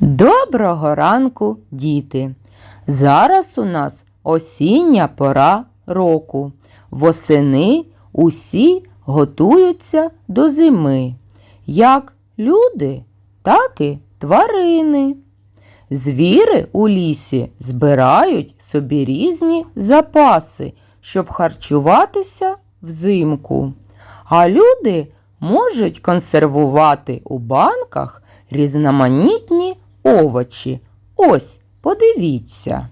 Доброго ранку, діти! Зараз у нас осіння пора року. Восени усі готуються до зими, як люди, так і тварини. Звіри у лісі збирають собі різні запаси, щоб харчуватися взимку. А люди можуть консервувати у банках різноманітні овочі. Ось, подивіться.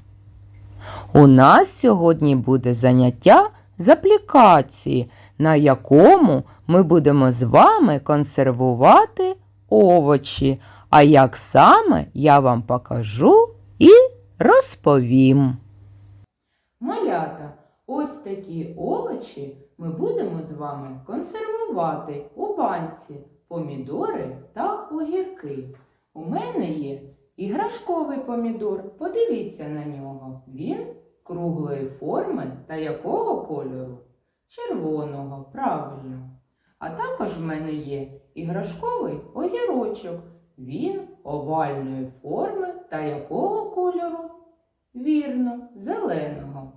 У нас сьогодні буде заняття з аплікації, на якому ми будемо з вами консервувати овочі. А як саме я вам покажу і розповім. Малята, ось такі овочі ми будемо з вами консервувати у банці помідори та огірки. У мене є іграшковий помідор. Подивіться на нього. Він круглої форми та якого кольору? Червоного, правильно. А також в мене є іграшковий огірочок. Він овальної форми та якого кольору? Вірно, зеленого.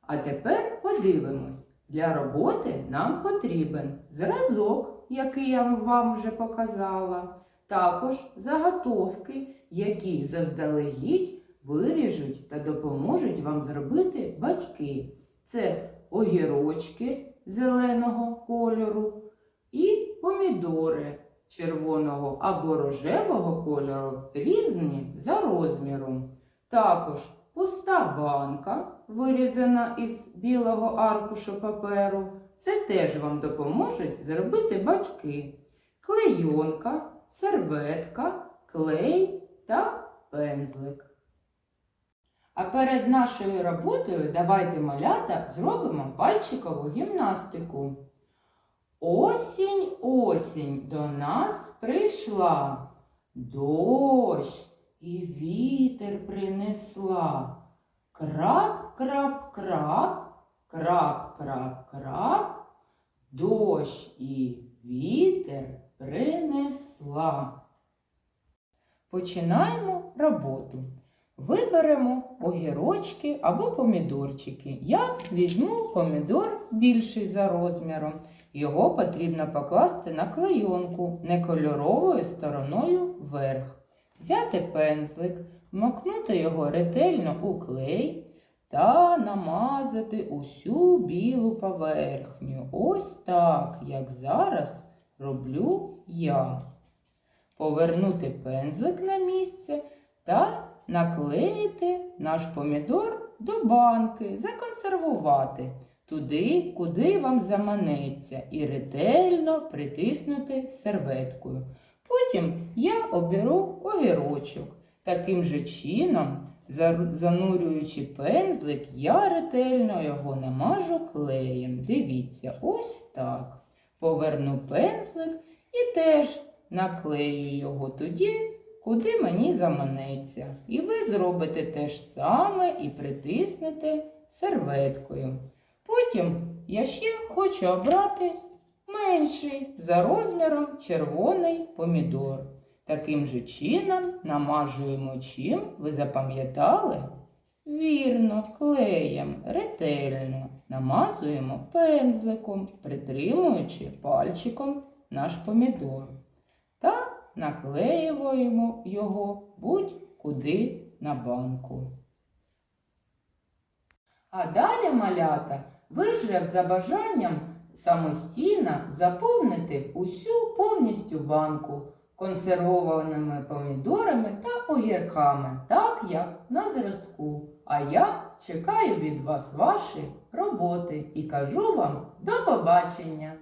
А тепер подивимось. Для роботи нам потрібен зразок, який я вам вже показала, також заготовки, які заздалегідь виріжуть та допоможуть вам зробити батьки. Це огірочки зеленого кольору і помідори червоного або рожевого кольору, різні за розміром. Також пуста банка, вирізана із білого аркушу паперу. Це теж вам допоможуть зробити батьки. Клейонка, серветка, клей та пензлик. А перед нашою роботою давайте малята зробимо пальчикову гімнастику. Осінь, осінь до нас прийшла, дощ і вітер принесла. Крап, крап, крап, крап, крап, крап, дощ і вітер принесла. Починаємо роботу. Виберемо огірочки або помідорчики. Я візьму помідор більший за розміром. Його потрібно покласти на клейонку некольоровою стороною вверх. Взяти пензлик, вмокнути його ретельно у клей та намазати усю білу поверхню. Ось так, як зараз роблю я. Повернути пензлик на місце та наклеїти наш помідор до банки, законсервувати туди, куди вам заманеться, і ретельно притиснути серветкою. Потім я оберу огірочок. Таким же чином, занурюючи пензлик, я ретельно його намажу клеєм. Дивіться, ось так. Поверну пензлик і теж наклею його тоді, куди мені заманеться. І ви зробите те ж саме і притиснете серветкою. Потім я ще хочу обрати менший за розміром червоний помідор. Таким же чином намажуємо чим ви запам'ятали? Вірно, клеєм, ретельно намазуємо пензликом, притримуючи пальчиком наш помідор. Та наклеюємо його будь-куди на банку. А далі, малята, ви за бажанням самостійно заповните усю повністю банку консервованими помідорами та огірками, так як на зразку. А я чекаю від вас ваші роботи і кажу вам до побачення!